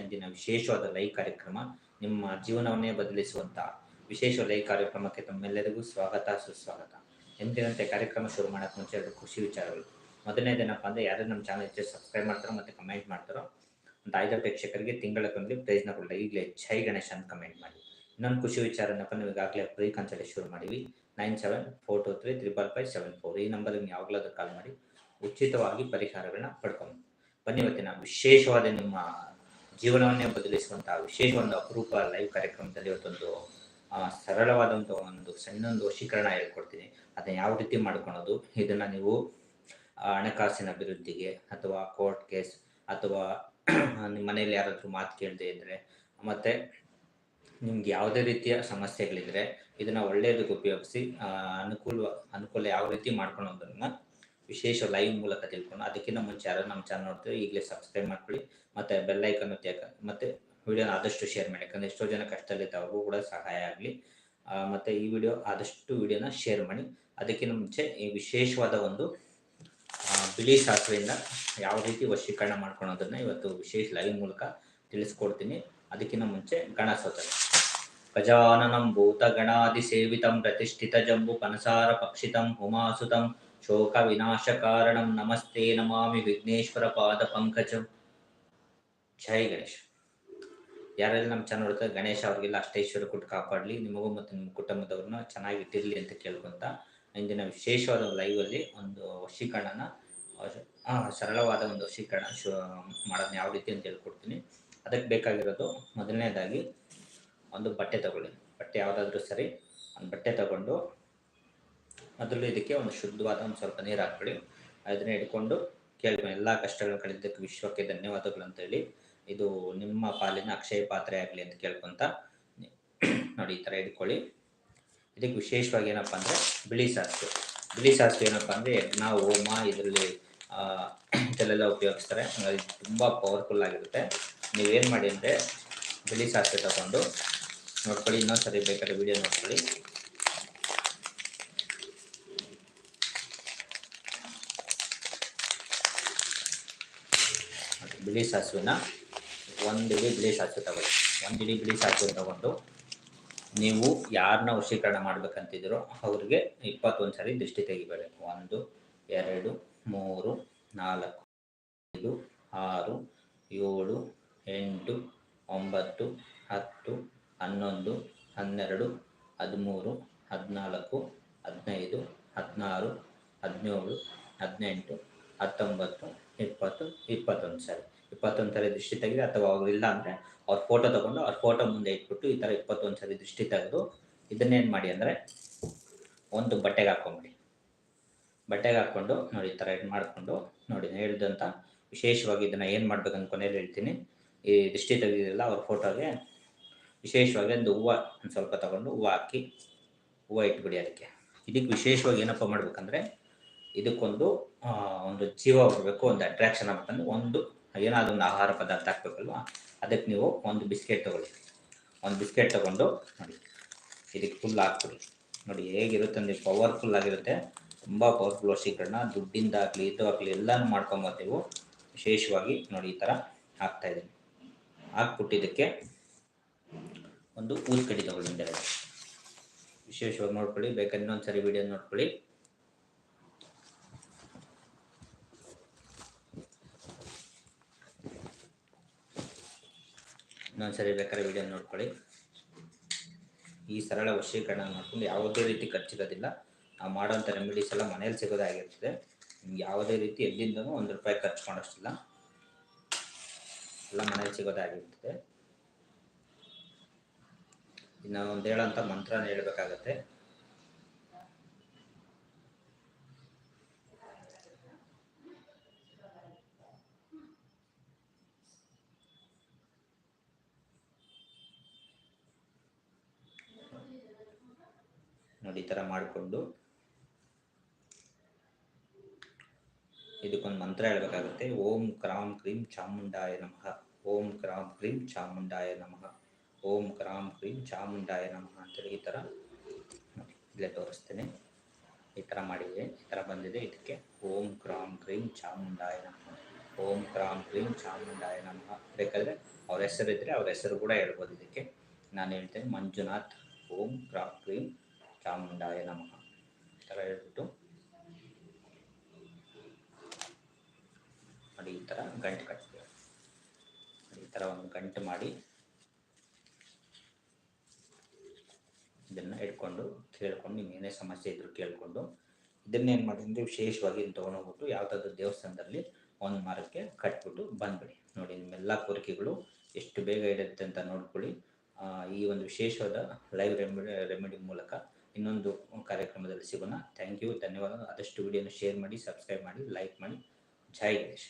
ಇಂದಿನ ವಿಶೇಷವಾದ ಲೈವ್ ಕಾರ್ಯಕ್ರಮ ನಿಮ್ಮ ಜೀವನವನ್ನೇ ಬದಲಿಸುವಂತಹ ವಿಶೇಷ ಲೈವ್ ಕಾರ್ಯಕ್ರಮಕ್ಕೆ ತಮ್ಮೆಲ್ಲರಿಗೂ ಸ್ವಾಗತ, ಸುಸ್ವಾಗತ. ಎಂದಿನಂತೆ ಕಾರ್ಯಕ್ರಮ ಶುರು ಮಾಡಕ್ಕೆ ಮುಂಚೆ ಎರಡು ಖುಷಿ ವಿಚಾರಗಳು. ಮೊದಲನೇದೇನಪ್ಪ ಅಂದ್ರೆ ಯಾರು ನಮ್ಮ ಚಾನಲ್ ಹೆಚ್ಚು ಸಬ್ಸ್ಕ್ರೈಬ್ ಮಾಡ್ತಾರೋ ಮತ್ತೆ ಕಮೆಂಟ್ ಮಾಡ್ತಾರೋ ಅಂತ ಆಯ್ದ ಪ್ರೇಕ್ಷಕರಿಗೆ ತಿಂಗಳ ಕಂಡು ಪ್ರೈಸ್ನ ಈಗಲೇ ಜೈ ಗಣೇಶ್ ಅಂತ ಕಮೆಂಟ್ ಮಾಡಿ. ಇನ್ನೊಂದು ಖುಷಿ ವಿಚಾರ ಏನಪ್ಪ ನೀವು ಈಗಾಗಲೇ ಫ್ರೀ ಕನ್ಸಲ್ಟ್ ಶುರು ಮಾಡಿವಿ. Nine seven four two three triple five seven four ಈ ನಂಬರ್ಗೆ ಯಾವಾಗಲಾದ್ರೂ ಕಾಲ್ ಮಾಡಿ ಉಚಿತವಾಗಿ ಪರಿಹಾರಗಳನ್ನ ಪಡ್ಕೊಂಡು ಬನ್ನಿ ಇವತ್ತಿನ ವಿಶೇಷವಾದ ನಿಮ್ಮ ಜೀವನವನ್ನೇ ಬದಲಿಸುವಂತಹ ವಿಶೇಷ ಒಂದು ಅಪರೂಪ ಲೈವ್ ಕಾರ್ಯಕ್ರಮದಲ್ಲಿ ಇವತ್ತೊಂದು ಸರಳವಾದಂಥ ಒಂದು ಸಣ್ಣೊಂದು ವಶೀಕರಣ ಹೇಳ್ಕೊಡ್ತೀನಿ. ಅದನ್ನ ಯಾವ ರೀತಿ ಮಾಡ್ಕೊಳೋದು? ಇದನ್ನ ನೀವು ಹಣಕಾಸಿನ ಅಭಿವೃದ್ಧಿಗೆ ಅಥವಾ ಕೋರ್ಟ್ ಕೇಸ್ ಅಥವಾ ನಿಮ್ಮ ಮನೆಯಲ್ಲಿ ಯಾರಾದರೂ ಮಾತು ಕೇಳದೆ ಇದ್ರೆ, ಮತ್ತೆ ನಿಮ್ಗೆ ಯಾವುದೇ ರೀತಿಯ ಸಮಸ್ಯೆಗಳಿದ್ರೆ ಇದನ್ನ ಒಳ್ಳೆಯದಕ್ಕೆ ಉಪಯೋಗಿಸಿ ಅನುಕೂಲ ಅನುಕೂಲ ಯಾವ ರೀತಿ ಮಾಡ್ಕೊಳೋದನ್ನ ವಿಶೇಷ ಲೈವ್ ಮೂಲಕ ತಿಳ್ಕೊಂಡು ಅದಕ್ಕಿಂತ ಮುಂಚೆ ಯಾರು ನಮ್ಮ ಚಾನಲ್ ನೋಡ್ತೀವಿ ಈಗಲೇ ಸಬ್ಸ್ಕ್ರೈಬ್ ಮಾಡ್ಕೊಳ್ಳಿ. ಮತ್ತೆ ಬೆಲ್ ಐಕನ್ ಒತ್ತಿ ಹಾಕ ಮತ್ತೆ ವಿಡಿಯೋನ ಆದಷ್ಟು ಶೇರ್ ಮಾಡಿ. ಯಾಕಂದ್ರೆ ಎಷ್ಟೋ ಜನ ಕಷ್ಟದಲ್ಲಿದ್ದ ಅವ್ರಿಗೂ ಕೂಡ ಸಹಾಯ ಆಗಲಿ. ಮತ್ತೆ ಈ ವಿಡಿಯೋ ಆದಷ್ಟು ವಿಡಿಯೋನ ಶೇರ್ ಮಾಡಿ. ಅದಕ್ಕಿಂತ ಮುಂಚೆ ಈ ವಿಶೇಷವಾದ ಒಂದು ಬಿಳಿ ಸಾಸಿವೆಯಿಂದ ಯಾವ ರೀತಿ ವಶೀಕರಣ ಮಾಡ್ಕೊಳೋದನ್ನ ಇವತ್ತು ವಿಶೇಷ ಲೈವ್ ಮೂಲಕ ತಿಳಿಸ್ಕೊಡ್ತೀನಿ. ಅದಕ್ಕಿಂತ ಮುಂಚೆ ಗಣಸೋತರ. ಗಜಾನನಂ ಭೂತಗಣಾದಿ ಸೇವಿತಂ ಪ್ರತಿಷ್ಠಿತ ಜಂಬು ಪನಸಾರ ಪಕ್ಷಿತಂ ಹುಮಾಸುತಂ ಶೋಕ ವಿನಾಶ ಕಾರಣ ನಮಸ್ತೆ ನಮಾಮಿ ವಿಘ್ನೇಶ್ವರ ಪಾದ ಪಂಕಜಂ. ಜೈ ಗಣೇಶ್. ಯಾರೆಲ್ಲ ನಮ್ಮ ಚಾನಲ್ ನೋಡ್ತಾರೆ, ಗಣೇಶ ಅವ್ರಿಗೆಲ್ಲ ಅಷ್ಟೇಶ್ವರ ಕೊಟ್ಟು ಕಾಪಾಡಲಿ, ನಿಮಗೂ ಮತ್ತು ನಿಮ್ಮ ಕುಟುಂಬದವ್ರನ್ನ ಚೆನ್ನಾಗಿಟ್ಟಿರಲಿ ಅಂತ ಕೇಳ್ಕೊಂತ ಇಂದಿನ ವಿಶೇಷವಾದ ಅಲ್ಲಿ ಒಂದು ವಶೀಕರಣನ ಸರಳವಾದ ಒಂದು ವಶೀಕರಣ ಶು, ಮಾಡೋದನ್ನ ಯಾವ ರೀತಿ ಅಂತ ಹೇಳ್ಕೊಡ್ತೀನಿ. ಅದಕ್ಕೆ ಬೇಕಾಗಿರೋದು ಮೊದಲನೇದಾಗಿ ಒಂದು ಬಟ್ಟೆ ತಗೊಳ್ಳಿ. ಬಟ್ಟೆ ಯಾವುದಾದ್ರೂ ಸರಿ, ಒಂದು ಬಟ್ಟೆ ತಗೊಂಡು ಮೊದಲು ಇದಕ್ಕೆ ಒಂದು ಶುದ್ಧವಾದ ಒಂದು ಸ್ವಲ್ಪ ನೀರು ಹಾಕ್ಕೊಳ್ಳಿ ಅದನ್ನ ಇಟ್ಕೊಂಡು ಕೇಳಿ ಎಲ್ಲ ಕಷ್ಟಗಳು ಕಳೆದಕ್ಕೆ ವಿಶ್ವಕ್ಕೆ ಧನ್ಯವಾದಗಳು ಅಂತ ಹೇಳಿ ಇದು ನಿಮ್ಮ ಪಾಲಿನ ಅಕ್ಷಯ ಪಾತ್ರೆ ಆಗಲಿ ಅಂತ ಕೇಳ್ಕೊಂತ ನೋಡಿ ಈ ಥರ ಇಟ್ಕೊಳ್ಳಿ ಇದಕ್ಕೆ ವಿಶೇಷವಾಗಿ ಏನಪ್ಪ ಅಂದರೆ ಬಿಳಿ ಸಾಸಿವೆ. ಬಿಳಿ ಸಾಸಿವೆ ಏನಪ್ಪ ಅಂದರೆ ಯಜ್ಞ ಹೋಮ ಇದರಲ್ಲಿ ಇದೆಲ್ಲ ಉಪಯೋಗಿಸ್ತಾರೆ. ಹಾಗಾಗಿ ತುಂಬ ಪವರ್ಫುಲ್ ಆಗಿರುತ್ತೆ. ನೀವೇನು ಮಾಡಿ ಅಂದರೆ ಬಿಳಿ ಸಾಸಿವೆ ತಗೊಂಡು ನೋಡ್ಕೊಳ್ಳಿ, ಇನ್ನೊಂದ್ಸರಿ ಬೇಕಾದ್ರೆ ವಿಡಿಯೋ ನೋಡ್ಕೊಳ್ಳಿ. ಬಿಳಿ ಸಾಸಿವೆನ ಒಂದು ಇಡೀ ಬಿಳಿ ಸಾಸಿವೆ ತಗೊಳ್ಳಿ. ಒಂದು ಇಡೀ ಬಿಳಿ ಸಾಸಿವೆ ತಗೊಂಡು ನೀವು ಯಾರನ್ನ ವಶೀಕರಣ ಮಾಡ್ಬೇಕಂತಿದ್ದೀರೋ ಅವ್ರಿಗೆ ಇಪ್ಪತ್ತೊಂದು ಸಾರಿ ದೃಷ್ಟಿ ತೆಗಿಬೇಕು. ಒಂದು, ಎರಡು, ಮೂರು, ನಾಲ್ಕು, ಐದು, ಆರು, ಏಳು, ಎಂಟು, ಒಂಬತ್ತು, ಹತ್ತು, ಹನ್ನೊಂದು, ಹನ್ನೆರಡು, ಹದಿಮೂರು, ಹದಿನಾಲ್ಕು, ಹದಿನೈದು, ಹದಿನಾರು, ಹದಿನೇಳು, ಹದಿನೆಂಟು, ಹತ್ತೊಂಬತ್ತು ಇಪ್ಪತ್ತು, ಇಪ್ಪತ್ತೊಂದು ಸರಿ. ಇಪ್ಪತ್ತೊಂದು ಸರಿ ದೃಷ್ಟಿ ತೆಗೆದು ಅಥವಾ ಅವ್ರು ಇಲ್ಲ ಅಂದರೆ ಅವ್ರ ಫೋಟೋ ತಗೊಂಡು ಅವ್ರ ಫೋಟೋ ಮುಂದೆ ಇಟ್ಬಿಟ್ಟು ಈ ಥರ ಇಪ್ಪತ್ತೊಂದು ಸರಿ ದೃಷ್ಟಿ ತೆಗೆದು ಇದನ್ನೇನು ಮಾಡಿ ಅಂದರೆ ಒಂದು ಬಟ್ಟೆಗೆ ಹಾಕೊಂಬಿಡಿ. ಬಟ್ಟೆಗೆ ಹಾಕ್ಕೊಂಡು ನೋಡಿ ಈ ಥರ ಇದು ಮಾಡಿಕೊಂಡು ನೋಡಿ ಹೇಳಿದಂಥ ವಿಶೇಷವಾಗಿ ಇದನ್ನು ಏನು ಮಾಡ್ಬೇಕು ಕೊನೆಯಲ್ಲಿ ಹೇಳ್ತೀನಿ. ಈ ದೃಷ್ಟಿ ತೆಗೆದಿರಲ್ಲ ಅವ್ರ ಫೋಟೋಗೆ ವಿಶೇಷವಾಗಿ ಒಂದು ಹೂವು ಒಂದು ಸ್ವಲ್ಪ ತಗೊಂಡು ಹೂವು ಹಾಕಿ ಹೂವು ಇಟ್ಬಿಡಿ ಅದಕ್ಕೆ. ಇದಕ್ಕೆ ವಿಶೇಷವಾಗಿ ಏನಪ್ಪ ಮಾಡ್ಬೇಕಂದ್ರೆ ಇದಕ್ಕೊಂದು ಒಂದು ಜೀವ ಬರಬೇಕು, ಒಂದು ಅಟ್ರಾಕ್ಷನ್ ಆಗ್ಬೇಕಂದ್ರೆ ಒಂದು ಏನಾದ್ರು ಒಂದು ಆಹಾರ ಪದಾರ್ಥ ಹಾಕ್ಬೇಕಲ್ವಾ? ಅದಕ್ಕೆ ನೀವು ಒಂದು ಬಿಸ್ಕೆಟ್ ತಗೊಳ್ಳಿ. ಒಂದು ಬಿಸ್ಕೆಟ್ ತಗೊಂಡು ನೋಡಿ, ಇದಕ್ಕೆ ಫುಲ್ ಹಾಕ್ಬಿಡಿ. ನೋಡಿ ಹೇಗಿರುತ್ತೆ ಅಂದರೆ ಪವರ್ಫುಲ್ ಆಗಿರುತ್ತೆ. ತುಂಬ ಪವರ್ಫುಲ್ ವಶೀಕರಣ. ದುಡ್ಡಿಂದ ಆಗಲಿ, ಇದು ಆಗಲಿ ಎಲ್ಲನೂ ಮಾಡ್ಕೊಂಬರ್ತೀವಿ ವಿಶೇಷವಾಗಿ ನೋಡಿ ಈ ಥರ ಹಾಕ್ತಾ ಇದ್ದೀನಿ. ಹಾಕ್ಬಿಟ್ಟಿದ್ದಕ್ಕೆ ಒಂದು ಊದ್ಕಡಿ ತಗೊಳ್ಳಿ ವಿಶೇಷವಾಗಿ ನೋಡ್ಕೊಳ್ಳಿ, ಬೇಕಾದ್ರೆ ಇನ್ನೊಂದು ಸರಿ ವಿಡಿಯೋ ನೋಡ್ಕೊಳ್ಳಿ. ಇನ್ನೊಂದ್ಸರಿ ಬೇಕಾದ್ರೆ ವಿಡಿಯೋ ನೋಡ್ಕೊಳ್ಳಿ. ಈ ಸರಳ ವಶೀಕರಣ ಮಾಡ್ಕೊಂಡು ಯಾವುದೇ ರೀತಿ ಖರ್ಚಿರೋದಿಲ್ಲ ನಾವು ಮಾಡೋಂಥ ರೆಮಿಡೀಸ್ ಎಲ್ಲ ಮನೇಲಿ ಸಿಗೋದಾಗಿರ್ತದೆ ಯಾವುದೇ ರೀತಿ ಎಲ್ಲಿಂದನೂ ಒಂದು ರೂಪಾಯಿ ಖರ್ಚು ಮಾಡೋಷ್ಟಿಲ್ಲ. ಎಲ್ಲ ಮನೇಲಿ ಸಿಗೋದಾಗಿರ್ತದೆ ಇನ್ನು ಒಂದು ಹೇಳೋಂಥ ಮಂತ್ರನ ಹೇಳ್ಬೇಕಾಗತ್ತೆ. ನೋಡಿ ಈ ಥರ ಮಾಡಿಕೊಂಡು ಇದಕ್ಕೊಂದು ಮಂತ್ರ ಹೇಳಬೇಕಾಗುತ್ತೆ. ಓಂ ಕ್ರಾಂ ಕ್ರೀಂ ಚಾಮುಂಡಾಯ ನಮಃ. ಓಂ ಕ್ರಾಂ ಕ್ರೀಂ ಚಾಮುಂಡಾಯ ನಮಃ. ಓಂ ಕ್ರಾಂ ಕ್ರೀಂ ಚಾಮುಂಡಾಯ ನಮಃ ಅಂತೇಳಿ ಈ ಥರ ಇಲ್ಲೇ ತೋರಿಸ್ತೇನೆ. ಈ ಥರ ಮಾಡಿದೆ ಈ ಥರ ಬಂದಿದೆ. ಇದಕ್ಕೆ ಓಂ ಕ್ರಾಂ ಕ್ರೀಂ ಚಾಮುಂಡಾಯ ನಮಃ. ಓಂ ಕ್ರಾಂ ಕ್ರೀಂ ಚಾಮುಂಡಾಯ ನಮಃ. ಬೇಕಾದರೆ ಅವ್ರ ಹೆಸರು ಇದ್ದರೆ ಅವ್ರ ಹೆಸರು ಕೂಡ ಹೇಳ್ಬೋದು ಇದಕ್ಕೆ. ನಾನು ಹೇಳ್ತೇನೆ ಮಂಜುನಾಥ್. ಓಂ ಕ್ರಾಂ ಕ್ಲೀಂ ಚಾಮುಂಡಾಯ ನಮಃ ಈ ಥರ ಹೇಳ್ಬಿಟ್ಟು ನೋಡಿ ಈ ಥರ ಗಂಟು ಕಟ್ತೀವಿ ಈ ಥರ ಒಂದು ಗಂಟು ಮಾಡಿ ಇದನ್ನು ಇಟ್ಕೊಂಡು ಕೇಳ್ಕೊಂಡು ನಿಮ್ಗೆ ಏನೇ ಸಮಸ್ಯೆ ಇದ್ರು ಕೇಳಿಕೊಂಡು ಇದನ್ನೇನು ಮಾಡಿದ್ರೆ ವಿಶೇಷವಾಗಿ ಇದನ್ನ ತೊಗೊಂಡೋಗ್ಬಿಟ್ಟು ಯಾವುದಾದ್ರು ದೇವಸ್ಥಾನದಲ್ಲಿ ಒಂದು ಮಾರಕ್ಕೆ ಕಟ್ಬಿಟ್ಟು ಬಂದ್ಬಿಡಿ ನೋಡಿ ನಿಮ್ಮೆಲ್ಲ ಕೋರಿಕೆಗಳು ಎಷ್ಟು ಬೇಗ ಇಡುತ್ತೆ ಅಂತ ನೋಡ್ಕೊಳ್ಳಿ ಈ ಒಂದು ವಿಶೇಷವಾದ ಲೈವ್ ರೆಮಿಡಿ ರೆಮಿಡಿ ಮೂಲಕ ಇನ್ನೊಂದು ಕಾರ್ಯಕ್ರಮದಲ್ಲಿ ಸಿಗೋಣ. ಥ್ಯಾಂಕ್ ಯು ಧನ್ಯವಾದ ಆದಷ್ಟು ವಿಡಿಯೋನ ಶೇರ್ ಮಾಡಿ ಸಬ್ಸ್ಕ್ರೈಬ್ ಮಾಡಿ ಲೈಕ್ ಮಾಡಿ. ಜೈ ಗಣೇಶ್.